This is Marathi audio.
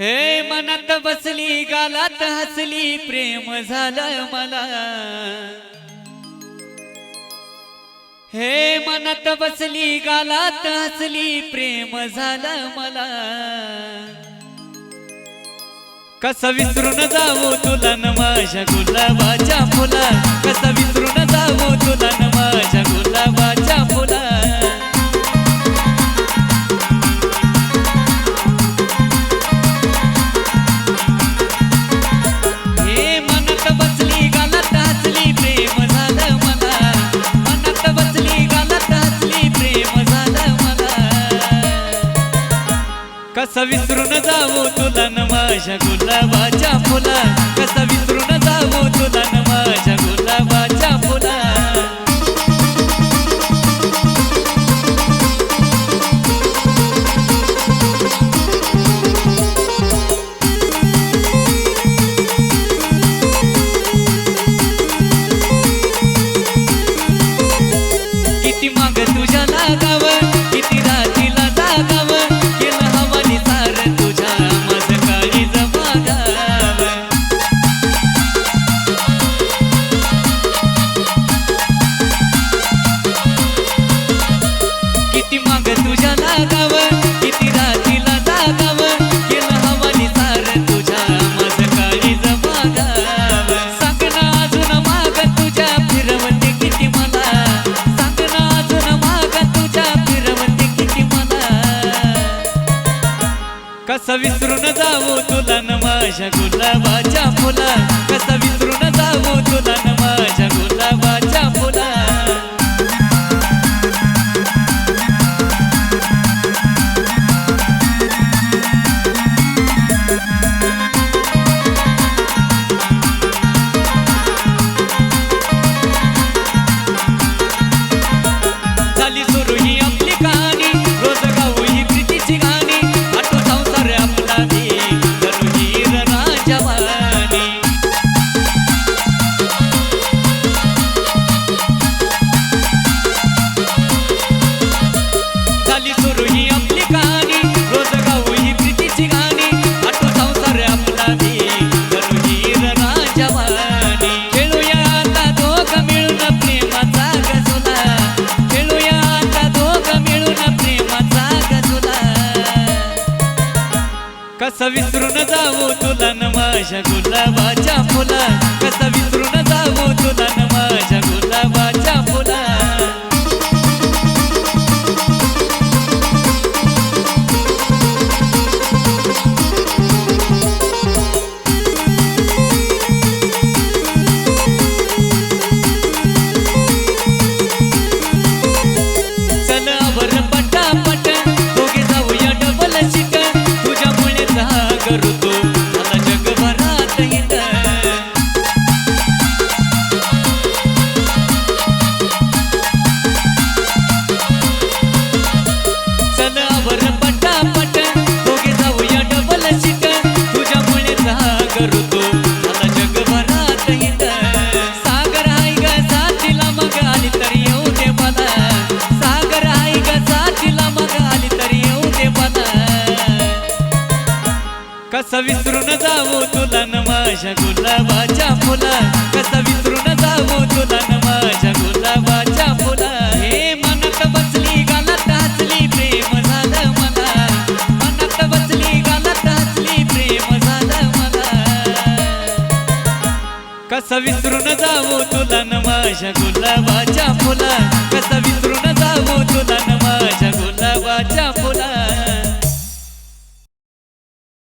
हे मनात बसली गालात हसली प्रेम झालं मला. हे मनात बसली गालात हसली प्रेम झालं मला. कसं विसरून जाऊ तुला न माझ्या गुलाबाच्या फुला कसा विसरून जावो तुला न माझ्या गुलाबाच्या फुला? कसा विसरून जावो तुला न माझ्या गुलाबाच्या फुला? किती माग तुझ्या लागाव? किती माग तुझ्या लागाव किती रातीला जागाव केलं हवानी सार तुझ्या माझ काळी जमागाव सांग अजून माग तुझ्या फिरवते किती मला. सांगणं अजून माग तुझ्या फिरवते किती मला. कसं विसरून जाऊ तुला न माझ्या गुलाबाच्या फुला कसं विसरून कसा विसरून जावो तुला न माझ्या गुलाबाच्या फुला? कसा विसरून जावो तुला न माझ्या गुलाबाच्या फुला? चल आवर पटापट कसा विसरून जावो तुला न माझ्या गुलाबाच्या फुला? कसा विसरून जावो तुला न माझ्या गुलाबाच्या फुला? हे मनात बसली गालात हसली प्रेम झालं मला. मनात बसली गालात हसली प्रेम झालं मला. कसा विसरून जावो तुला न माझ्या गुलाबाच्या फुला? कसा विसरून जावो तुला न माझ्या